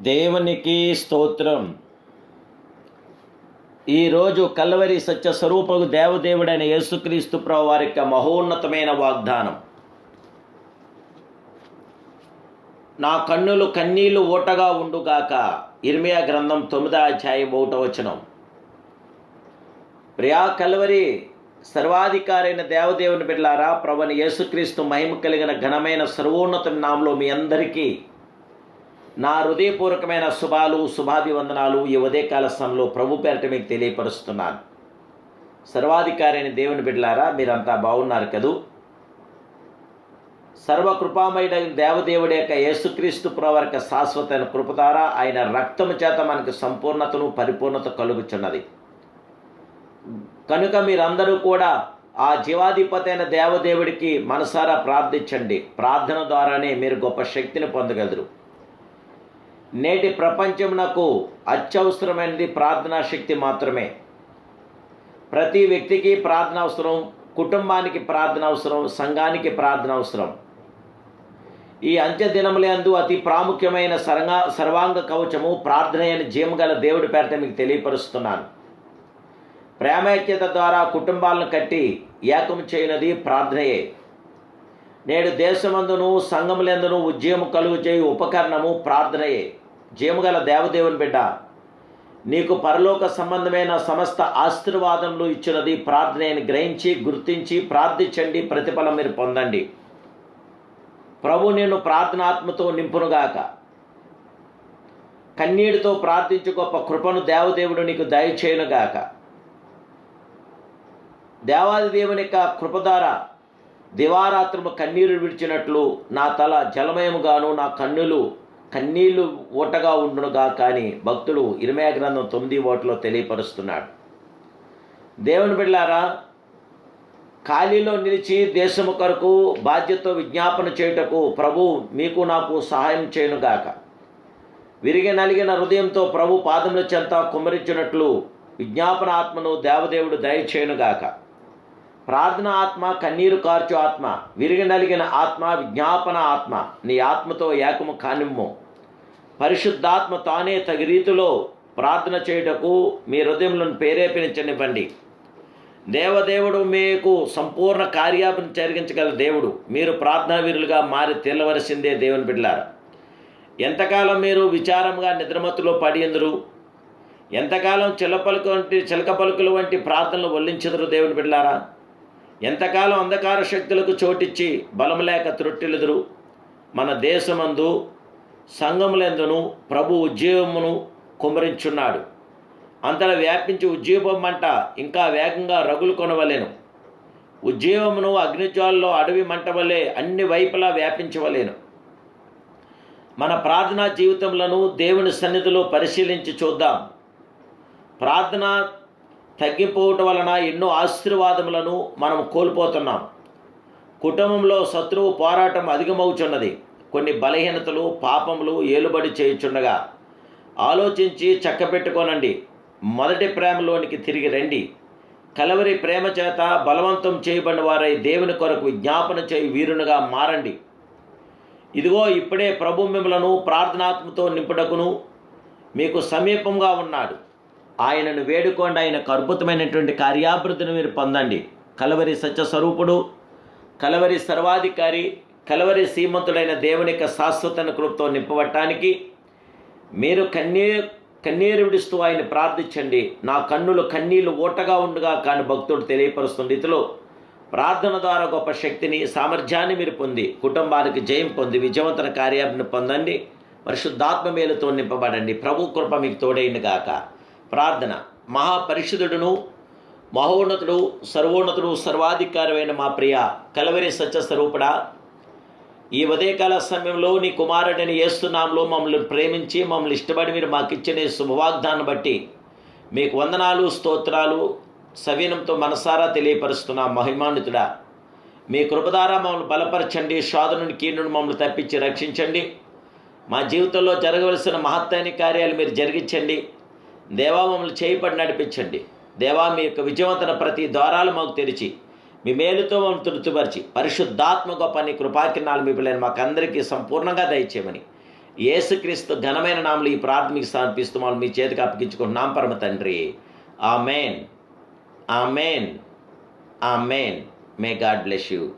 దేవునికి స్తోత్రం. ఈరోజు కల్వరి సత్య స్వరూపకు దేవదేవుడైన యేసుక్రీస్తు ప్రభు వారి యొక్క మహోన్నతమైన వాగ్దానం. నా కన్నులు కన్నీళ్ళు ఓటగా ఉండుగాక ఇర్మియా గ్రంథం తొమ్మిదో అధ్యాయం ఒకటో వచనం. ప్రియా కల్వరి సర్వాధికారైన దేవదేవుని బిడ్లారా ప్రభుని యేసుక్రీస్తు మహిమ కలిగిన ఘనమైన సర్వోన్నత నామంలో మీ అందరికీ నా హృదయపూర్వకమైన శుభాలు శుభాభివందనాలు ఈ ఉదయకాల సమయంలో ప్రభు పేరట మీకు తెలియపరుస్తున్నాను. సర్వాధికారి అయిన దేవుని బిడ్డలారా మీరంతా బాగున్నారు కదూ? సర్వకృపామయుడ దేవదేవుడి యొక్క యేసుక్రీస్తు ప్రవర్క శాశ్వత కృప ద్వారా ఆయన రక్తము చేత మనకు సంపూర్ణతను పరిపూర్ణత కలుగుచున్నది. కనుక మీరందరూ కూడా ఆ జీవాధిపతి అయిన దేవదేవుడికి మనసారా ప్రార్థించండి. ప్రార్థన ద్వారానే మీరు గొప్ప శక్తిని పొందగలరు. నేటి ప్రపంచమునకు అత్యవసరమైనది ప్రార్థనా శక్తి మాత్రమే. ప్రతి వ్యక్తికి ప్రార్థన అవసరం కుటుంబానికి ప్రార్థన అవసరం సంఘానికి ప్రార్థన అవసరం. ఈ అంత్య దినములందు అతి ప్రాముఖ్యమైన సరంగా సర్వాంగ కవచము ప్రార్థన అయిన జీవగల దేవుడి పేరట మీకు తెలియపరుస్తున్నాను. ప్రేమైక్యత ద్వారా కుటుంబాలను కట్టి ఏకం చేయనది ప్రార్థనయే. నేడు దేశమందును సంఘములందును ఉద్యమం కలుగు చేయు ఉపకరణము ప్రార్థనయే. జీవగల దేవదేవుని బిడ్డ నీకు పరలోక సంబంధమైన సమస్త ఆశీర్వాదములు ఇచ్చినది ప్రార్థనని గ్రహించి గుర్తించి ప్రార్థించండి ప్రతిఫలం మీరు పొందండి. ప్రభు నేను ప్రార్థనాత్మతో నింపునుగాక కన్నీటితో ప్రార్థించు గొప్ప కృపను దేవదేవుడు నీకు దయచేయునుగాక దేవాది దేవుని యొక్క కృపధార దివారాత్రము కన్నీరు విడిచినట్లు నా తల జలమయముగాను నా కన్నులు కన్నీళ్ళు ఓటగా ఉండునుగా కానీ భక్తుడు ఇరమయ గ్రంథం తొమ్మిది ఓటలో తెలియపరుస్తున్నాడు. దేవుని బిళ్ళారా ఖాళీలో నిలిచి దేశము కొరకు బాధ్యత విజ్ఞాపన చేయుటకు ప్రభు మీకు నాకు సహాయం చేయనుగాక. విరిగి నలిగిన హృదయంతో ప్రభు పాదముల చెంత కుమరించినట్లు విజ్ఞాపన ఆత్మను దేవదేవుడు దయచేయునుగాక. ప్రార్థన ఆత్మ కన్నీరు కార్చు ఆత్మ విరిగి నలిగిన ఆత్మ విజ్ఞాపన ఆత్మ నీ ఆత్మతో ఏకము కానిమ్ము. పరిశుద్ధాత్మ తానే తగి రీతిలో ప్రార్థన చేయుటకు మీ హృదయంలో ప్రేరేపించనివ్వండి. దేవదేవుడు మీకు సంపూర్ణ కార్యాపణ జరిగించగల దేవుడు. మీరు ప్రార్థనా వీరులుగా మారి తెల్లవలసిందే దేవుని బిడ్డారు ఎంతకాలం మీరు విచారంగా నిద్రమత్తులో పడి ఎందురు? ఎంతకాలం చిలపలుకు వంటి చిలక పలుకులు వంటి ప్రార్థనలు వల్లించదురు దేవుని బిడ్డారా ఎంతకాలం అంధకార శక్తులకు చోటిచ్చి బలం లేక త్రొట్టిలుదురు? మన దేశమందు సంఘములందును ప్రభు ఉజ్జీవమును కుమరించున్నాడు. అంతలా వ్యాపించి ఉద్యోగమంట ఇంకా వేగంగా రగులు కొనవలేను. ఉజ్జీవమును అగ్నిజ్వాలలో అడవి మంట వలె అన్ని వైపులా వ్యాపించవలేను. మన ప్రార్థనా జీవితములను దేవుని సన్నిధిలో పరిశీలించి చూద్దాం. ప్రార్థన తగ్గిపోవటం వలన ఎన్నో ఆశీర్వాదములను మనం కోల్పోతున్నాం. కుటుంబంలో శత్రువు పోరాటం అధికమవుచున్నది. కొన్ని బలహీనతలు పాపములు ఏలుబడి చేయుచుండగా ఆలోచించి చక్కబెట్టుకోనండి మొదటి ప్రేమలోనికి తిరిగి రండి. కలవరి ప్రేమ చేత బలవంతం చేయబడిన వారై దేవుని కొరకు విజ్ఞాపన చేయి వీరునిగా మారండి. ఇదిగో ఇప్పుడే ప్రభు మిమ్మలను ప్రార్థనాత్మతో నింపుటకును మీకు సమీపంగా ఉన్నాడు. ఆయనను వేడుకోండి. ఆయనకు అద్భుతమైనటువంటి కార్యాభివృద్ధిని మీరు పొందండి. కలవరి సత్యస్వరూపుడు కలవరి సర్వాధికారి కలవరి శ్రీమంతుడైన దేవుని యొక్క శాశ్వతన కృపతో నింపబట్టడానికి మీరు కన్నీ కన్నీరు విడుస్తూ ఆయన ప్రార్థించండి. నా కన్నులు కన్నీళ్ళు ఓటగా ఉండగా కానీ భక్తుడు తెలియపరుస్తుంది ఇతలో ప్రార్థన ద్వారా గొప్ప శక్తిని సామర్థ్యాన్ని మీరు పొంది కుటుంబానికి జయం పొంది విజయవంతన కార్యాన్ని పొందండి. పరిశుద్ధాత్మ మేలుతో నింపబడండి. ప్రభు కృప మీకు తోడైంది గాక. ప్రార్థన. మహాపరిషుదుడును మహోన్నతుడు సర్వోన్నతుడు సర్వాధికారమైన మా ప్రియ కలవరి సత్య స్వరూపుడా ఈ ఉదయకాల సమయంలో నీ కుమారుడిని ఏస్తున్నాంలో మమ్మల్ని ప్రేమించి మమ్మల్ని ఇష్టపడి మీరు మాకు ఇచ్చిన శుభవాగ్దాన్ని బట్టి మీకు వందనాలు స్తోత్రాలు సవీనంతో మనసారా తెలియపరుస్తున్నా మహిమాన్వితుడా. మీ కృపదారా మమ్మల్ని బలపరచండి శోధనుని కీర్ణుని మమ్మల్ని తప్పించి రక్షించండి. మా జీవితంలో జరగవలసిన మహత్తైన కార్యాలు మీరు జరిగించండి. దేవా మమ్మల్ని చేయబడి నడిపించండి. దేవా మీ యొక్క విజయవంతన ప్రతి ద్వారాలు మాకు తెరిచి మీ మేలుతో మమ్మల్ని తృప్తిపరిచి పరిశుద్ధాత్మ గొప్ప నీ కృపాకిరణాలు మీ పిల్లని మాకందరికీ సంపూర్ణంగా దయచేయమని. యేసుక్రీస్తు ఘనమైన నామలు ఈ ప్రాథమిక సమర్పిస్తున్నాము మీ చేతికి అప్పగించుకుంటున్నాం పరమ తండ్రి. Amen. Amen. Amen. May God bless you.